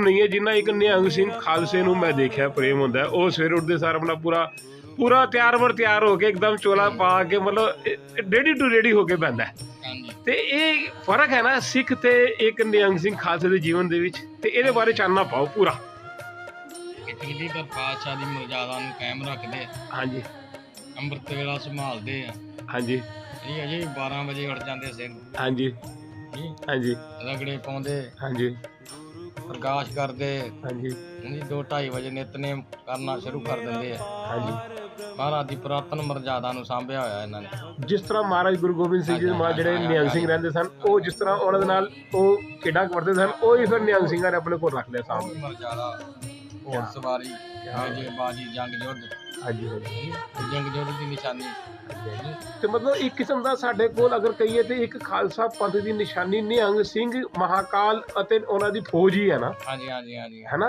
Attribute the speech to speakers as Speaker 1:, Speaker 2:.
Speaker 1: ਨਹੀਂ ਹੈ ਜਿੰਨਾ ਇੱਕ ਨਿਹੰਗ ਸਿੰਘ ਖਾਲਸੇ ਨੂੰ ਮੈਂ ਦੇਖਿਆ ਪ੍ਰੇਮ ਹੁੰਦਾ। ਉਹ ਸਵੇਰ ਉੱਠਦੇ ਸਾਰ ਆਪਣਾ ਪੂਰਾ ਪੂਰਾ ਤਿਆਰ ਵਰ ਤਿਆਰ ਹੋ ਕੇ ਇੱਕਦਮ ਚੋਲਾ ਪਾ ਕੇ ਮਤਲਬ ਰੈਡੀ ਟੂ ਰੈਡੀ ਹੋ ਕੇ
Speaker 2: ਹਾਂਜੀ।
Speaker 1: ਤੇ ਇਹ ਫ਼ਰਕ ਹੈ ਨਾ ਸਿੱਖ ਤੇ ਇੱਕ ਨਿਹੰਗ ਸਿੰਘ ਖਾਲਸੇ ਦੇ ਜੀਵਨ ਦੇ ਵਿੱਚ ਤੇ ਇਹਦੇ ਬਾਰੇ ਚਾਨਣਾ ਪਾਓ ਪੂਰਾ।
Speaker 2: ਤੀਜੀ ਦਾ ਪਾਤਸ਼ਾਹ ਦੀ ਮਰਜ਼ਾਦਾ ਨੂੰ ਕਾਇਮ ਰੱਖਦੇ
Speaker 1: ਹਾਂਜੀ।
Speaker 2: ਅੰਮ੍ਰਿਤ ਵੇਲਾ ਸੰਭਾਲਦੇ ਆ।
Speaker 1: ਹਾਂਜੀ।
Speaker 2: ਇਹ ਅਜੇ ਵੀ 12 ਵਜੇ ਉੱਠ ਜਾਂਦੇ ਸਿੰਘ।
Speaker 1: ਹਾਂਜੀ। ਹਾਂਜੀ।
Speaker 2: ਰਗੜੇ ਪਾਉਂਦੇ
Speaker 1: ਹਾਂਜੀ।
Speaker 2: ਪ੍ਰਕਾਸ਼ ਕਰਦੇ।
Speaker 1: ਹਾਂਜੀ।
Speaker 2: ਜੀ 2:30 ਵਜੇ ਨਿਤਨੇਮ ਕਰਨਾ ਸ਼ੁਰੂ ਕਰ ਦਿੰਦੇ ਆ।
Speaker 1: ਹਾਂਜੀ।
Speaker 2: ਮਹਾਰਾਜ ਦੀ ਪੁਰਾਤਨ ਮਰਜ਼ਾਦਾ ਨੂੰ ਸਾਂਭਿਆ ਹੋਇਆ ਇਹਨਾਂ ਨੇ।
Speaker 1: ਜਿਸ ਤਰ੍ਹਾਂ ਮਹਾਰਾਜ ਗੁਰੂ ਗੋਬਿੰਦ ਸਿੰਘ ਜੀ ਦੇ ਮਹਾਰਾਜ ਜਿਹੜੇ ਨਿਹੰਗ ਸਿੰਘ ਰਹਿੰਦੇ ਸਨ ਉਹ ਜਿਸ ਤਰ੍ਹਾਂ ਉਹਨਾਂ ਦੇ ਨਾਲ ਉਹ ਖੇਡਾਂ ਕਰਦੇ ਸਨ ਉਹ ਹੀ ਫਿਰ ਨਿਹੰਗ ਸਿੰਘਾਂ ਨੇ ਆਪਣੇ ਕੋਲ ਰੱਖ ਲਿਆ ਸਾਹਮਣੇ
Speaker 2: ਉਹ ਮਰਜ਼ਾਦਾ। ਘੋੜ ਸਵਾਰੀ ਬਾਜੀ ਜੰਗ ਯੁੱਧ।
Speaker 1: ਹਾਂਜੀ ਹਾਂਜੀ।
Speaker 2: ਜੰਗ ਯੁੱਧ ਦੀ ਨਿਸ਼ਾਨੀ।
Speaker 1: ਤੇ ਮਤਲਬ ਇੱਕ ਕਿਸਮ ਦਾ ਸਾਡੇ ਕੋਲ ਅਗਰ ਕਹੀਏ ਤੇ ਇੱਕ ਖਾਲਸਾ ਪੰਥ ਦੀ ਨਿਸ਼ਾਨੀ ਨਿਹੰਗ ਸਿੰਘ ਮਹਾਕਾਲ ਅਤੇ ਉਹਨਾਂ ਦੀ ਫੌਜ ਹੀ ਹੈ ਨਾ?
Speaker 2: ਹਾਂਜੀ ਹਾਂਜੀ ਹਾਂਜੀ।
Speaker 1: ਹੈ ਨਾ?